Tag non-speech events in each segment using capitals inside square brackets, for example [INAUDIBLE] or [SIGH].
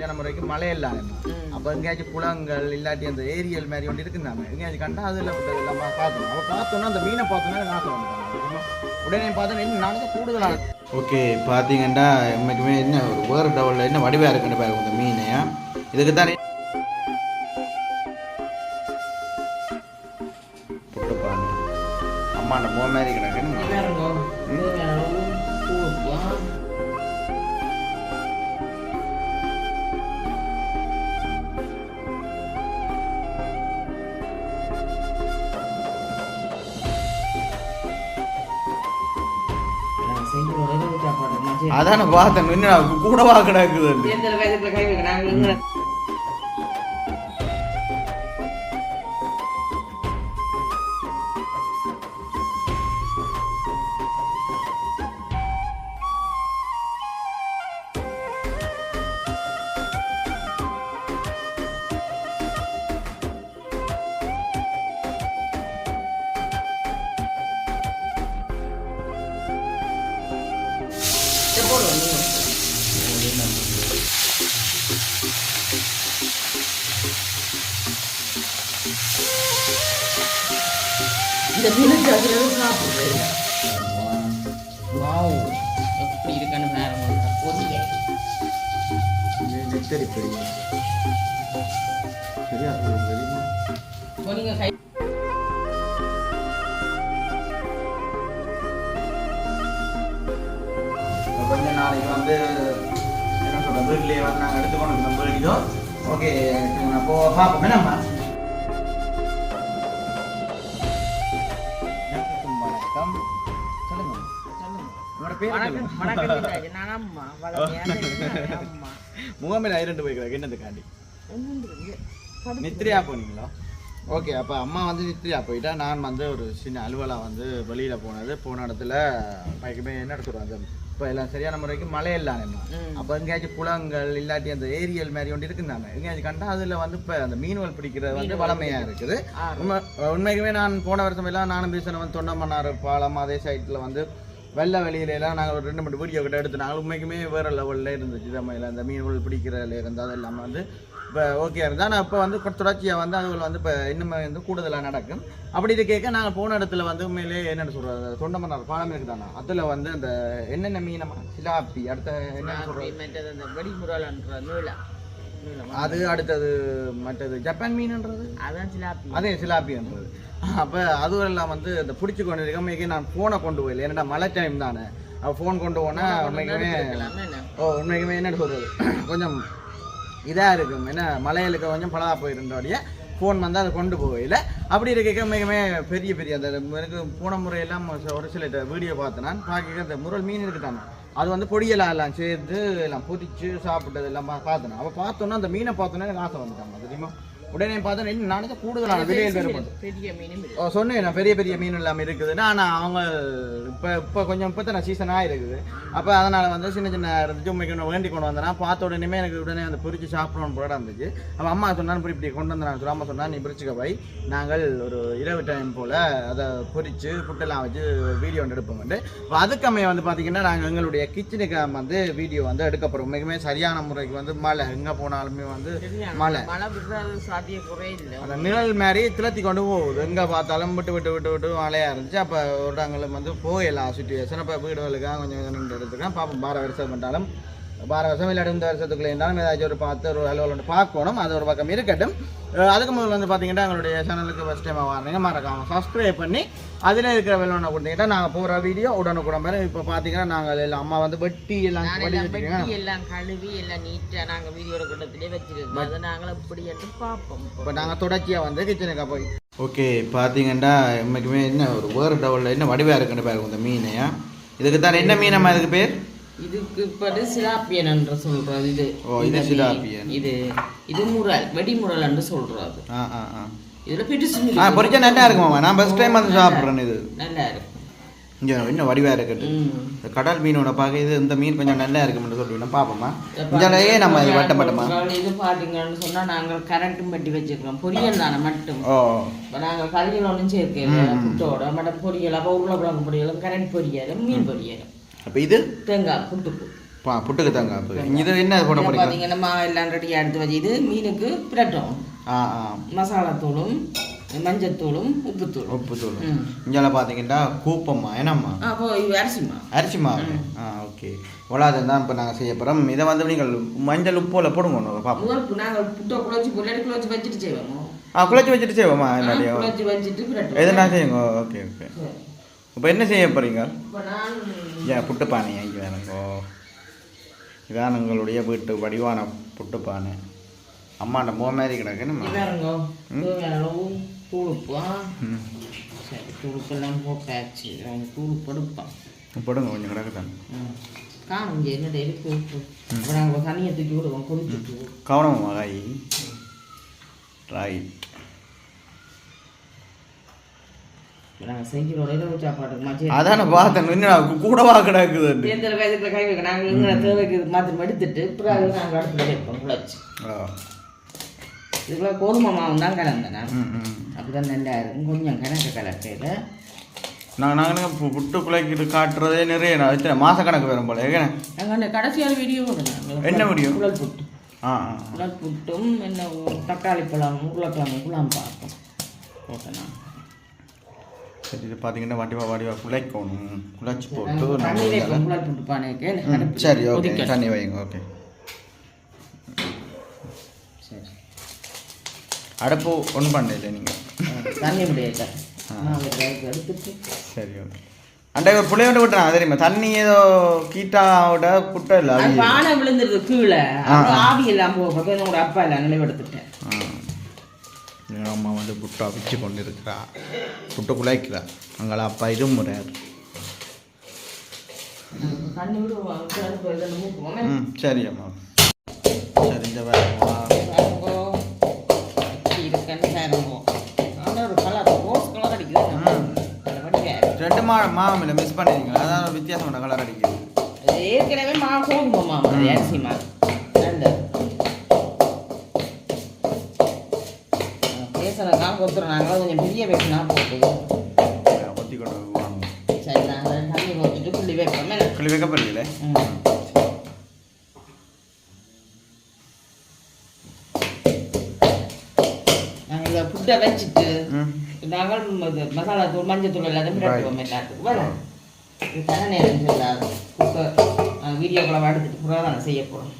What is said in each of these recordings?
சரியான முறைக்கு மழை இல்லாம அப்போ எங்கேயாச்சும் குளங்கள் இல்லாட்டி அந்த ஏரியல் மாதிரி ஒன்று இருக்குந்தாங்க எங்கேயாச்சும் கண்டா அதில் விட்டது எல்லாம் பார்த்தோம் அப்போ பார்த்தோன்னா அந்த மீனை பார்த்தோன்னா நாசம் வந்துட்டாங்க உடனே பார்த்தா என்ன நாளைக்கு கூடுதலாக? ஓகே பார்த்தீங்கன்னா உண்மைக்குமே என்ன ஒரு வேறு டவலில் என்ன வடிவாக இருக்குன்னு பாருங்க இந்த மீனையா இதுக்கு தான் அதான் பார்த்தேன். கூட கூடவா கிடக்குது இந்த அதுல சாப்பிடுறது. வாவ் எப்படி இருக்குன்னு பாருங்க பொரிய நெத்தரி பெரிய சரியா தெரியுமா இப்போ நீங்க கை கொஞ்ச நாளைக்கு வந்து என்ன சொல்ற வீட்லயே வந்து நாங்கள் எடுத்துக்கொண்டு நம்ம ஓகே அப்போ பார்ப்போம். என்னம்மா முகமேல ஐரண்டு போய்க்கிறாங்க. என்னதுக்காண்டி ஒண்ணும் நித்ரியா போனீங்களா? ஓகே அப்போ அம்மா வந்து நித்ரியா போயிட்டா நான் வந்து ஒரு சின்ன அலுவலாக வந்து வெளியில் போனது. போன இடத்துல பைக்குமே என்ன சொல்கிறாங்க இப்போ எல்லாம் சரியான முறைக்கு மழை இல்லாம. ம். அப்போ எங்கேயாச்சும் குளங்கள் இல்லாட்டி அந்த ஏரியல் மாதிரி ஒன்று இருக்குந்தாங்க எங்கேயாச்சும் கண்டா அதில் வந்து இப்போ அந்த மீன்கள் பிடிக்கிறது வந்து வளமையாக இருக்குது. உண்மை உண்மைக்குமே நான் போன வருஷம் எல்லாம் நானும் பேசின வந்து தொண்டமன்னார் பாலம் அதே சைட்டில் வந்து வெள்ள வெளியில எல்லாம் நாங்கள் ஒரு ரெண்டு மூணு வீடியோ கிட்ட எடுத்து நாங்கள் உண்மைக்குமே வேறு லெவலில் இருந்துச்சு. நம்ம அந்த மீன்கள் பிடிக்கிறதுல இருந்து அது இல்லாமல் வந்து இப்போ ஓகே இருந்தால் ஆனால் இப்போ வந்து இப்ப தொடர்ச்சியாக வந்து அதுகள் வந்து இப்போ இன்னுமே வந்து கூடுதலாக நடக்கும். அப்படி இது கேட்க நாங்கள் போன இடத்துல வந்து உண்மையிலே என்னென்னு சொல்கிறது தொண்டமன்னார் பாலம் இருக்குதானா? அதில் வந்து அந்த என்னென்ன மீனமா சிலாப்பி அடுத்த என்னென்னு சொல்கிறது நீளம் அது அடுத்தது மற்றது ஜப்பான் மீன்ன்றது? அதான் சிலாப்பி. அதே சிலாப்பின்றது. அப்போ அதுவும் எல்லாம் வந்து இந்த பிடிச்சி கொண்டு இருக்கமைக்கு நான் ஃபோனை கொண்டு போயில ஏன்னா மழை டைம் தானே. அப்போ ஃபோன் கொண்டு போனால் உண்மைக்குமே என்ன? ஓ உண்மைக்குமே என்ன சொல்கிறது கொஞ்சம் இதாக இருக்கும். என்ன மலைகளுக்கு கொஞ்சம் பழகா போயிருந்தோடைய ஃபோன் வந்து அதை கொண்டு போகல அப்படி இருக்க மிகமே பெரிய பெரிய அந்த எனக்கு போன முறையெல்லாம் ஒரு சில வீடியோ பார்த்தேன் நான். பார்க்க அந்த முரல் மீன் இருக்குதானே அது வந்து பொடியெல்லாம் எல்லாம் சேர்த்து எல்லாம் பொதிச்சு சாப்பிட்டது எல்லாம் பா- பார்த்தேன். அப்போ பார்த்தோன்னா அந்த மீனை பார்த்தோன்னே எனக்கு ஆசை வந்துட்டாங்க தெரியுமா? உடனே பார்த்தோன்னா இன்னும் நாளைக்கு கூடுதலான விலையில். ஓ சொன்னேன் பெரிய பெரிய மீன் எல்லாம் இருக்குதுன்னு. ஆனால் அவங்க இப்போ இப்போ கொஞ்சம் இப்போ தான் சீசனாக இருக்குது அப்போ அதனால் வந்து சின்ன சின்ன இருந்துச்சு உண்மைக்கு வேண்டி கொண்டு வந்தேன்னா பார்த்த உடனே எனக்கு உடனே அந்த பொரிச்சு சாப்பிடணும் போட இருந்துச்சு. அப்போ அம்மா சொன்னாலும் இப்படி இப்படி கொண்டு வந்தேன் சொல்லி அம்மா சொன்னா நீ பிரிச்சுக்க போய் நாங்கள் ஒரு இரவு டைம் போல் அதை பொரிச்சு புட்டெல்லாம் வச்சு வீடியோ ஒன்று எடுப்போம் வந்து இப்போ அதுக்கம்மையை வந்து பார்த்தீங்கன்னா நாங்கள் எங்களுடைய கிச்சனுக்கு வந்து வீடியோ வந்து எடுக்க போகிறோம் உண்மைக்குமே சரியான முறைக்கு வந்து மழை எங்கே போனாலுமே வந்து சரியா? மழை. இல்லை. அந்த நிழல் மாதிரி திளத்தி கொண்டு போகுது. எங்கே பார்த்தாலும் விட்டு விட்டு விட்டு விட்டு மழையாக இருந்துச்சு. அப்போ ஒருத்தவங்களுக்கு வந்து போயிடலாம் சுச்சுவேஷன் அப்போ வீடுகளுக்காக கொஞ்சம் ரெண்டு எடுத்துக்கலாம். பார்ப்போம் பார வருஷம் பண்ணாலும் பார வருஷம் இல்லை இந்த வருஷத்துக்குள்ளே இருந்தாலும் ஏதாச்சும் ஒரு பார்த்து ஒரு அலுவலகம் பார்க்கணும். அது ஒரு பக்கம் இருக்கட்டும். அதுக்கு முதல்ல வந்து பார்த்தீங்கன்னா எங்களுடைய சேனலுக்கு ஃபஸ்ட் டைம் வரீங்க. மறக்காம சப்ஸ்கிரைப் பண்ணி அதில் இருக்கிற வெள்ளம் கொடுத்தீங்கன்னா நாங்கள் போகிற வீடியோ உடனுக்குடன் பேர் இப்போ பார்த்தீங்கன்னா நாங்கள் எல்லாம் அம்மா வந்து வெட்டி எல்லாம் வெட்டி எல்லாம் கழுவி எல்லாம் நீட்டா நாங்க வீடியோட கூட்டத்திலே வச்சிருக்கோம். அதை நாங்களும் இப்படி எடுத்து பார்ப்போம். இப்போ நாங்கள் தொடர்ச்சியாக வந்து கிச்சனுக்கு போய். ஓகே பார்த்தீங்கன்னா உண்மைக்குமே என்ன ஒரு வேறு டவலில் என்ன வடிவாக இருக்குன்னு பாருங்க இந்த மீனையா இதுக்கு தான் என்ன மீனம்மா இதுக்கு பேர்? இதுக்கு இப்படி சிலாப்பியன் என்று சொல்றது இது. ஓ, இது. சிலாப்பியன். இது இது முரல் வெடிமுரல் என்று சொல்றது. இதுல பெருசு ஆ. பொரிச்சா நல்லா இருக்குமாம்மா நான் ஃபஸ்ட் டைம் வந்து சாப்பிட்றேன் இது. நல்லா இருக்கும் இங்கே இன்னும் வடிவாக இருக்குது. ம். இந்த கடல் மீனோட பார்க்க இது இந்த மீன் கொஞ்சம் நல்லா இருக்கும்னு சொல்லுவீங்க பார்ப்போமா? இங்கே நம்ம இது வட்ட பட்டமா இது பாத்தீங்கன்னு சொன்னா நாங்கள் கரண்ட்டும் பட்டி வச்சிருக்கோம் பொரியல் தானே மட்டும். ஓ. நாங்கள் கறிகள் ஒன்றும் சேர்க்கல புட்டோட மட்ட பொரியல் அப்போ உருளைக்கிழங்கு பொரியலும் கரண்ட் பொரியலும் மீன் பொரியலும். அப்போ இது? தேங்காய் புட்டுக்கு பா புட்டுக்கு தாங்க அப்போ. இது என்ன போட பார்த்தீங்கன்னா மாவு எல்லாம் ரெடியாக எடுத்து வச்சு இது மீனுக்கு பிரட்டும் ஆ ஆ. மசாலாத்தூளும் மஞ்சத்தூளும் உப்புத்தூளும் உப்பு தூள். ம். இங்கெல்லாம் பார்த்தீங்கன்னா கூப்பம்மா என்னம்மா? அப்போ இது அரிசிமா அரிசி மாவு. ஆ ஓகே. ஒலாது தான் இப்போ நாங்கள் செய்ய போகிறோம் இதை வந்து நீங்கள் மஞ்சள் உப்போல போடுங்க ஒன்று முதல் நாங்கள் புட்டை குழச்சி புல்லடி குழச்சி வச்சுட்டு செய்வோம். ஆ குழச்சி வச்சுட்டு செய்வோமா எல்லாத்தையும்? குழச்சி வச்சுட்டு எதுனா செய்யுங்க. Okay okay. இப்போ என்ன செய்ய போகிறீங்க ஏன் புட்டுப்பானை? இங்கே வேணுங்கோ இதான் எங்களுடைய வீட்டு வடிவான புட்டுப்பானை. அம்மாண்ட மோ மாதிரி கிடக்கு நம்ம இதாருங்கோ தேவையான அளவு தூளுப்பா சரி தூளுப்பெல்லாம் போட்டாச்சு. அவங்க தூள் போடுங்க கொஞ்சம் கிடக்கு தான் காணும் இங்கே என்ன இருக்கு? உப்பு இப்போ நாங்கள் தண்ணியை தூக்கி விடுவோம் கொதிச்சுட்டு கவனமா காய் ரைட் நாங்கள் செஞ்சிரோட இரவு சாப்பாட்டுக்கு அதான பார்த்தேன். இன்னும் கூடவா கிடக்குது எந்த வயதுக்குள்ள கை வைக்க நாங்கள் எங்களை தேவைக்கு மாத்திரம் எடுத்துட்டு பிறகு நாங்கள் அடுப்பில் வைப்போம் குழச்சி இதுக்குள்ள கோதுமை மாவு தான் கலந்தேன் அப்படிதான் நல்லா இருக்கும் கொஞ்சம் கணக்கு கலக்கையில். நாங்கள் புட்டு குலைக்கிட்டு காட்டுறதே நிறைய எத்தனை மாத கணக்கு வரும் போல. நாங்கள் அந்த கடைசியான வீடியோ என்ன video? குழல் புட்டு. ஆ குழல் புட்டும் என்ன தக்காளி பழம் உருளைக்கிழங்கு குழாம் பார்ப்போம் நான். சரி இது பார்த்தீங்கன்னா வடிவா வடிவா குலைக்கணும் குழைச்சி போட்டு நம்ம சரி ஓகே. தண்ணி வைங்க ஓகே. சரி. அடுப்பு ஒன்றும் பண்ணல நீங்கள் தண்ணி முடியல சரி ஓகே. அண்டை ஒரு புளியோண்டு விட்டுறான் தெரியுமா? தண்ணி ஏதோ கீட்டாவோட புட்டை இல்லை பானை விழுந்துருது கீழே. ஆவி எல்லாம் போக என்னோட அப்பா எல்லாம் நினைவெடுத்துட்டேன் எங்கள் அம்மா வந்து புட்டை அவிச்சு கொண்டு இருக்கிறா புட்டை குலைக்கிறா அங்கே அப்பா மூக்குவோம் ம் சரி அம்மா. சரி இந்த ம். ரெண்டு மா மாவில் மிஸ் பண்ணிருக்கீங்க அதான் வித்தியாசமான கலர் அடிக்குது. ஏற்கனவே மா கோதுமை மாவு அரிசி நல்ல பேசுறதுக்காக கொடுத்துறோம். நாங்கள் கொஞ்சம் பெரிய பேசினா போட்டு கொத்தி கொண்டு வாங்க சரி நாங்கள் தண்ணி ஊற்றிட்டு புள்ளி வைப்போம்? கிளி வைக்க போறீங்களே? ம். நாங்கள் இதை புட்டை வச்சுட்டு நாங்கள் மசாலா தூள் மஞ்சள் தூள் எல்லாத்தையும். பிரட்டுவோம் எல்லாத்துக்கும். வேற இது தன நேரம் சொல்லாது. குக்கர் வீடியோ குழம்பு எடுத்துட்டு பூரா நாங்கள் செய்ய போகிறோம்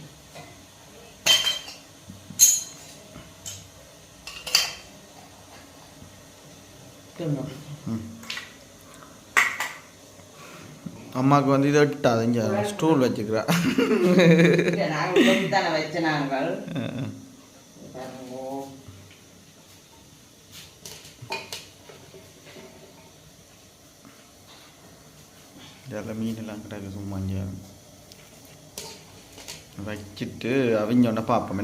அம்மாவுக்கு வந்து இதை விட்டாது இங்கே ஸ்டூல் வச்சுக்கிறா. இதெல்லாம் மீன் எல்லாம் கிடக்கு சும்மா இங்கே. வச்சுட்டு பார்ப்போம்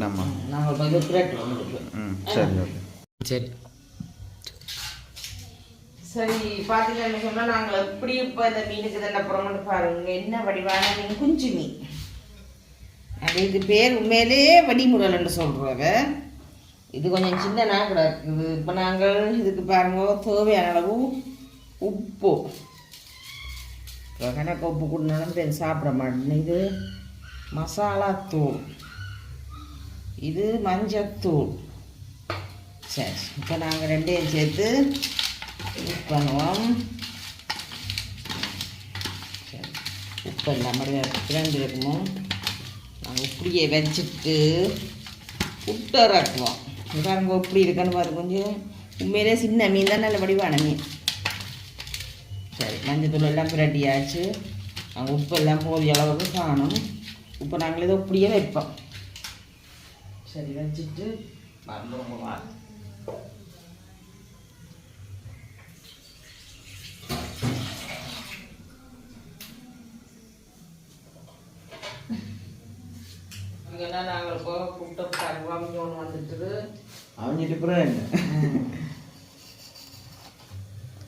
இப்போ இது பிரட்டுவோம் உங்களுக்கு. ம் சரி ஓகே. சரி. சரி பார்த்தீங்கன்னு சொன்னால் நாங்கள் எப்படி இப்போ இந்த மீனுக்கு என்ன புறமட்டு பாருங்க. என்ன வடிவான மீன்? குஞ்சு மீன். அது இது பேர் உண்மையிலே வடிமுடல்னு சொல்கிறவ இது கொஞ்சம் சின்ன நாக்கடா இருக்குது. இப்போ நாங்கள் இதுக்கு பாருங்க தேவையான அளவு உப்பு. இப்போ கணக்கு உப்பு கொடுனாலும் பேர் சாப்பிட மாட்டேன் இது மசாலா தூள். இது மஞ்சத்தூள். சரி இப்போ நாங்கள் ரெண்டையும் சேர்த்து மிக்ஸ் பண்ணுவோம் சரி உப்பு இல்லாமல் ரெண்டு இருக்குமோ நாங்கள் இப்படியே வச்சுட்டு புட்டு இறக்குவோம் பாருங்க இப்படி இருக்குன்னு பாருங்க கொஞ்சம் உண்மையிலே சின்ன மீன் தான் நல்ல வடிவான மீன் சரி மஞ்சத்தூள் எல்லாம் பிரட்டியாச்சு நாங்கள் உப்பு எல்லாம் போதிய அளவுக்கு காணும் இப்போ நாங்கள் இதை இப்படியே வைப்போம் சரி வச்சுட்டு வந்துருங்க இங்கன்னா நாங்கள் இப்போ கூப்பிட்டு கருவாங்க ஒன்று வந்துட்டு அவிஞ்சிட்டு பிறகு என்ன?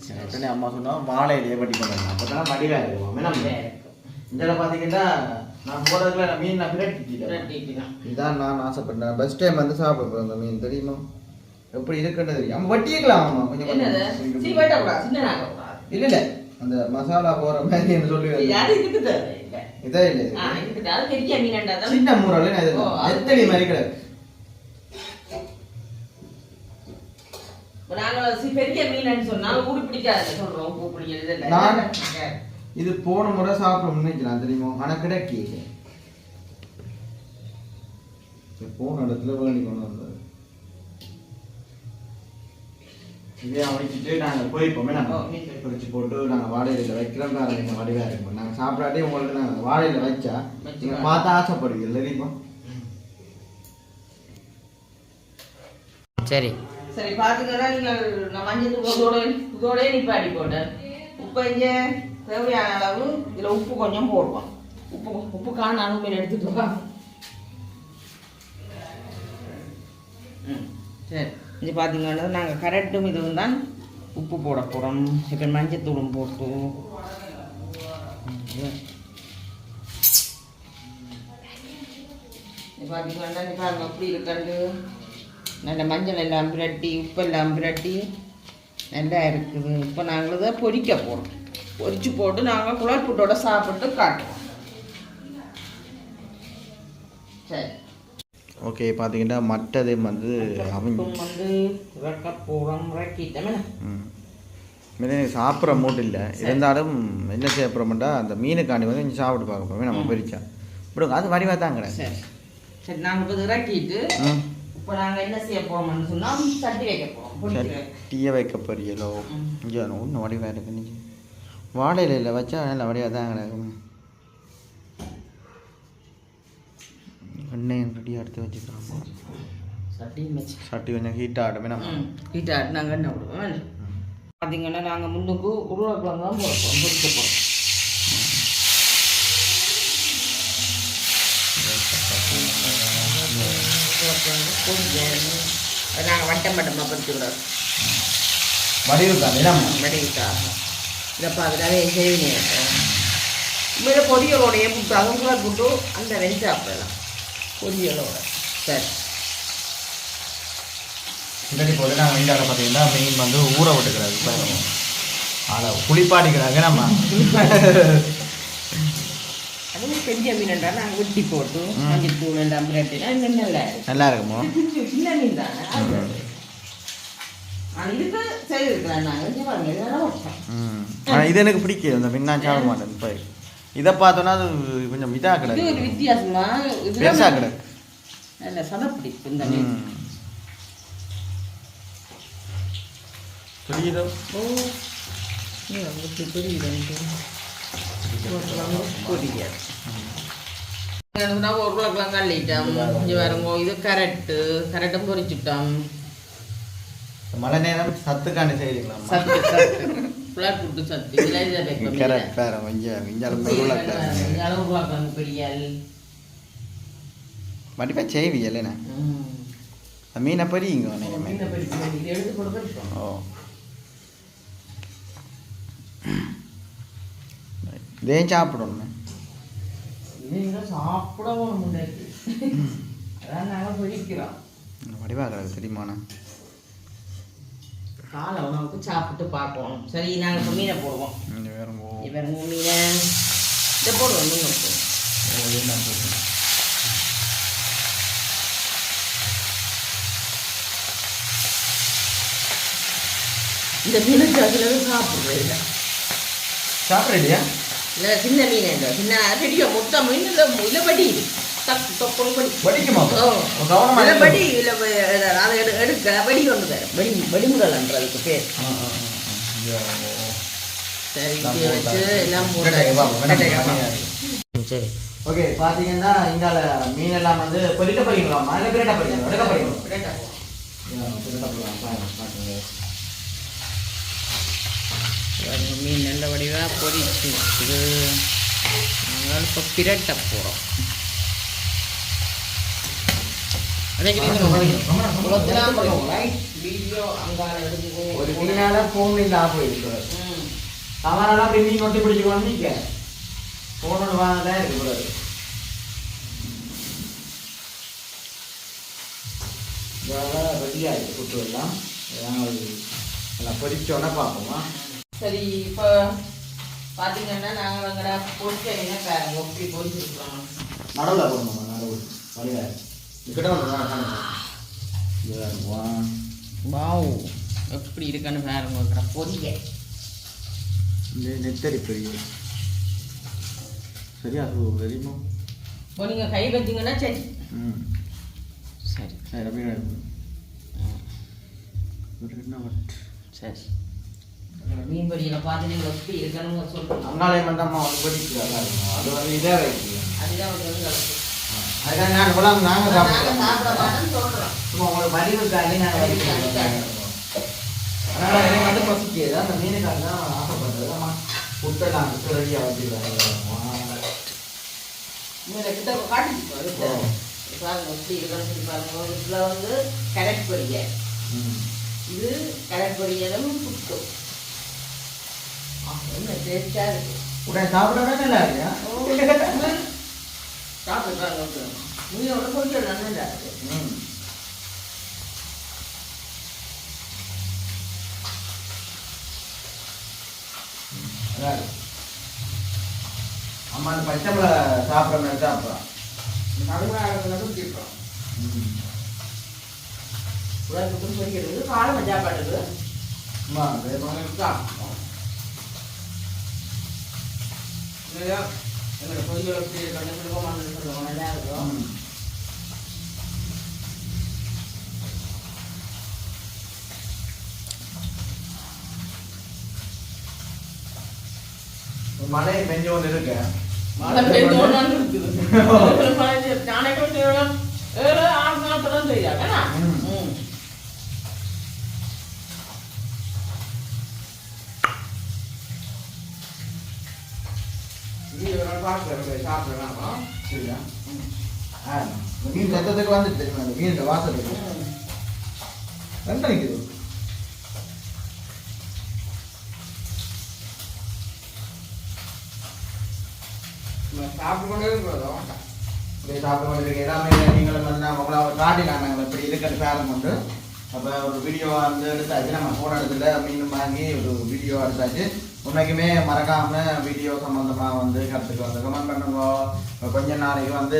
சரி உடனே அம்மா சொன்னா வாழையிலேயே பட்டி பண்ணலாம் அப்போ தான் மடிவாக இருக்கும் என்ன இதில் பார்த்தீங்கன்னா நான் நான் மீன் நான் பிரட்டிட்டேன் இதான் நான் ஆசைப்பட்டேன். ஃபஸ்ட் டைம் வந்து சாப்பிட்றேன் அந்த மீன் தெரியுமா? எப்படி இருக்குன்னு தெரியும். நம்ம வட்டிக்கலாம் கொஞ்சம் கொஞ்சம். இல்ல இல்ல. அந்த மசாலா போற மாதிரி என்ன இதே இல்லை. அது பெரிய மீனண்டா. சின்ன முறையில் இது எத்தனை மாதிரி கிடையாது இப்ப நாங்க சி- பெரிய மீனுன்னு சொன்னா ஊடு பிடிக்காதுல்ல சொல்றோம் உப்பு பிடிக்கிறது இல்ல. நான் இது போன முறை சாப்பிட நினைக்கலாம் தெரியுமா ஆனால் கிடைக்கி போன இடத்துல வேண்டி கொண்டு வந்தது இதே அமைச்சிட்டு நாங்கள் போய்ப்போமே ஓ, நாங்கள் மீன் பிடி. பிடிச்சி போட்டு நாங்கள் வாழையில வைக்கிறோம் பாருங்க எங்கள் வடிவாக இருக்கும் நாங்கள் சாப்பிடாட்டி உங்களுக்கு நாங்கள் வாழையில வச்சா நீங்கள் பார்த்தா ஆசைப்படுவீங்க தெரியுமா சரி. சரி பாத்துக்கிறா நீங்கள் நான் மஞ்சள் தூள் இதோட இதோட நிப்பாடி போட்டேன். உப்பு இங்கே தேவையான அளவு இதில் உப்பு கொஞ்சம் போடுவோம். உப்பு உப்பு காணாலும் மீன் எடுத்துட்டு வா. ம், சரி. இது பார்த்தீங்கன்னா நாங்கள் கரெக்டும் இதுவும் தான் உப்பு போட போகிறோம் இப்போ மஞ்சத்தூளும் போட்டு. இது பார்த்தீங்கன்னா இப்போ பாருங்க அப்படி இருக்காண்டு நல்ல மஞ்சள் எல்லாம் பிரட்டி உப்பெல்லாம் பிரட்டி நல்லா இருக்குது. இப்போ நாங்கள் இதை பொரிக்க போகிறோம் பொரித்து போட்டு நாங்கள் குழற்புட்டோட சாப்பிட்டு காட்டுவோம் சரி. ஓகே பார்த்தீங்கன்னா மட்டது வந்து இப்போ வந்து எனக்கு சாப்பிட்ற மூட்டு இல்லை. இருந்தாலும் என்ன செய்ய போகிறோம்டா அந்த மீனுக்காண்டி வந்து கொஞ்சம் சாப்பிட்டு பார்க்க போகிறோம் நம்ம பிரிச்சா விடுங்க அது வடிவாக தான் கிடையாது சரி. சரி நாங்கள் இப்போ இறக்கிட்டு இப்போ நாங்கள் என்ன செய்ய போகிறோம்னு சொன்னால் தட்டி வைக்க போகிறோம் பொரிக்கிற டீயை வைக்க ம். இங்கே ஒன்றும் வடிவாக இருக்கு நீ. வாழை இலையில் வச்சா நல்ல வடிவாக தான் கிடக்கும் எண்ணெய் ரெடியாக எடுத்து வச்சுக்கிறோம் சட்டியும் வச்சு சட்டி கொஞ்சம் ஹீட் ஆகட்டுமே நம்ம ம் ஹீட்டாக நாங்கள் என்ன விடுவோம் பார்த்தீங்கன்னா நாங்கள் முன்னுக்கு உருளைக்கிழங்கு தான் போகிறோம் பொரிக்க போகிறோம் நாங்கள் வட்டம் வட்டமாக பறிச்சுக்கிறோம் வடிவு தான் நம்ம வடிவுக்காக இதை பார்த்துட்டாவே செய்வீங்க உண்மையில பொரியலோடைய புட்டு அதுவும் கூட புட்டு அந்த வெஞ்சு சாப்பிடலாம் பொரியலோட. சரி. இல்லாட்டி போது நாங்கள் இந்தியாவில் பார்த்தீங்கன்னா மீன் வந்து ஊற விட்டுக்கிறாரு. பாருங்க ஆனால் குளிப்பாட்டிக்கிறாங்க நம்ம. அதுவும் பெரிய மீனண்டா நாங்கள் வெட்டி போட்டு மஞ்சள் தூள் நல்லா இருக்கும் நல்லா இருக்குமோ? சின்ன மீன் தானே. அது இது எனக்கு பிடிக்கும் இந்த மீன் நான் சாப்பிட மாட்டேன். இப்போ இதை பார்த்தோன்னா அது கொஞ்சம் இதாக ஒரு கிடக்கு வித்தியாசமா பெருசாக கிடக்கு. நல்ல சதப்பிடி இந்த மீன் ம். தெரியுதோ ஓ நீ உங்களுக்கு தெரியுது பொரியல் நான் உருளைக்கிழங்கு அள்ளிட்டோம் இங்கே பாருங்க இது கரெக்டு கரெக்டும் பொரிச்சுட்டோம் மழை நேரம் சத்துக்காண்டி செய்திக்கலாம் சத்து சத்து. பொரியல் வடிவா செய்வி இல்லைண்ணே. மீனை. இது எடுத்து போட பொரிப்போம். ஓ. இதையும் சாப்பிடணும் இங்க சாப்பிடவும் முடியாது. அதான் நாங்கள் தெரியுமாண்ணா? காலை உணவுக்கு சாப்பிட்டு பார்ப்போம். சரி நாங்கள் இப்போ மீனை போடுவோம். இவர் மீனை. இதை போடுவோம் மீன் போடுவோம். போட்டு இந்த மீனுக்கு அதில் சாப்பிடுறது இல்லை. சாப்பிட்றியா இல்லை சின்ன மீன் இல்லை. சின்ன பெரிய முட்டை மீன் இல்லை இல்லை படி வடிக்குமா கவனமா இல்லை இருக்கு. படி இல்லை அதை எடு எடுக்க வெடி கொண்டு பேர். ஓ. சரி ஓகே பாத்தீங்கன்னா இங்கால மீன் எல்லாம் வந்து இல்லை பிரட்ட போறீங்களா? எடுக்க போறீங்களா? பிரட்ட போ. பிரட்ட போகலாம் பாருங்க பாருங்க. பாருங்க, மீன் நல்ல வடிவாக பொரிச்சு நாங்கள் இப்போ பிரட்ட போகிறோம் வீடியோ அங்கால எடுத்து ஒரு மீனால போன் இல்ல ஆஃப் போயிருக்கு ம் அவனால அப்படி மீன் ஒட்டி பிடிச்சிக்கணும் நீங்க போனோட வாங்கதான் இருக்கு. கூடாது ரெடியா இருக்கு புட்டு எல்லாம் எல்லாம் பொரிச்சோன்னே பார்ப்போமா. சரி இப்போ பார்த்தீங்கன்னா நாங்கள் எங்கடா பொறிச்ச என்ன பாருங்க எப்படி பொறிச்சிருக்கிறோம். நடுவில் போடணுமா? நடுவில். வழியில் கிட்ட வந்து வாவ். எப்படி இருக்குன்னு பாருங்க பொரிய நெத்தரி பெரிய சரியா அது தெரியுமா இப்போ நீங்கள் கை வச்சிங்கன்னா சரி. ம். சரி. சரி அப்படியே சரி. மீன் பொரியலை பார்த்து நீங்கள் எப்படி இருக்கணும்னு சொல்லுங்க. அங்காளயம் வந்து அம்மா வந்து படிக்கிறாங்க அது வந்து இதே வைக்கிறேன். அதுதான் எங்களுக்கு அதுக்காக நான் இவ்வளவு நாங்கள் நாங்கள் சாப்பிட சாப்பிடுறோம். மாட்டோம்னு சொல்கிறோம் சும்மா உங்களுக்கு வடிவுக்காக நாங்கள் வைக்கிறோம் அதனால் எனக்கு வந்து பசிக்குது அந்த மீனுக்காக தான் ஆசைப்படுறது. அம்மா புட்டை நான் ரெடியாக உங்களை கிட்ட பாருங்க எப்படி பாருங்க. இதில் வந்து கரெக்ட் பொரிய இது கரெக்ட் பொரியலும் புட்டும் என்ன டேஸ்டாக இருக்கு. உடனே சாப்பிடவே நல்லா இல்லையா சாப்பிட்றாங்க மீனோட பொரியல் நல்லா இருக்கு ம். அம்மா அந்த பச்சை மிளகா சாப்பிட்ற மாதிரி சாப்பிட்றான் நடுவாரத்தில் ஊற்றிருக்கோம் உலகத்துக்கும் பொரிக்கிறது காலம் சாப்பாட்டுக்கு அம்மா அதே மாதிரி இல்லையா எங்களோட எப்படி குடும்பமாக சொல்லுவோம் நல்லா இருக்கும். மழை பெஞ்சு கொண்டு இருக்கு மழை கொண்டாந்து இருக்குது. [LAUGHS] மழை பெய்து. நாளைக்கு வந்து ஏழு- ஏழு, ஆறு நாட்கள் தான் பெய்யுதாங்க, என்ன? ம். ம். இது ஒரு நாள் பார்க்கிறேன், சாப்பிடலாமா? சரியா? ஆ மீன் சத்தத்துக்கு வந்துட்டு தெரியுமா? இந்த மீன் வாசத்துக்கு. ரெண்டு நிற்குது சாப்பிட்டு கொண்டே இருக்கிறோம். இப்படி சாப்பிட்டு கொண்டு இருக்க. எல்லாமே நீங்களும் வந்து உங்களை காட்டினாங்க நாங்கள் இப்படி இருக்கிற பேரம் கொண்டு அப்போ ஒரு வீடியோ வந்து எடுத்தாச்சு. நம்ம ஃபோன் எடுத்துல மீன் வாங்கி ஒரு வீடியோ எடுத்தாச்சு. உண்மைக்குமே மறக்காம வீடியோ சம்மந்தமாக வந்து கற்றுக்கலாம் வந்து கமெண்ட் பண்ணுங்க. கொஞ்ச நாளைக்கு வந்து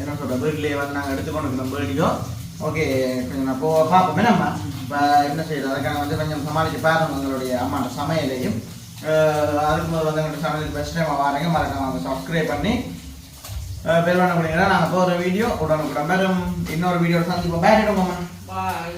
என்ன சொல்கிறேன் வீட்லேயே வந்து நாங்கள் எடுத்துக்கொண்டு இருக்கோம் வீடியோ ஓகே கொஞ்சம் நான் போ பார்ப்போமே நம்ம. இப்போ என்ன செய்யுது அதுக்காக வந்து கொஞ்சம் சமாளித்து பாருங்க உங்களுடைய அம்மாட்ட சமையலையும். அஹ் அதுக்கு வந்து எங்கள்கிட்ட சேனலுக்கு பெஸ்ட் டைம் வாரங்க. மறக்காம வந்து சப்ஸ்கிரைப் பண்ணி பெல் கொடுங்க. நாங்கள் போகிற வீடியோ உடனுக்குடன் மேடம் இன்னொரு வீடியோ சந்திப்போம். பேரிடும் மாமா பாய்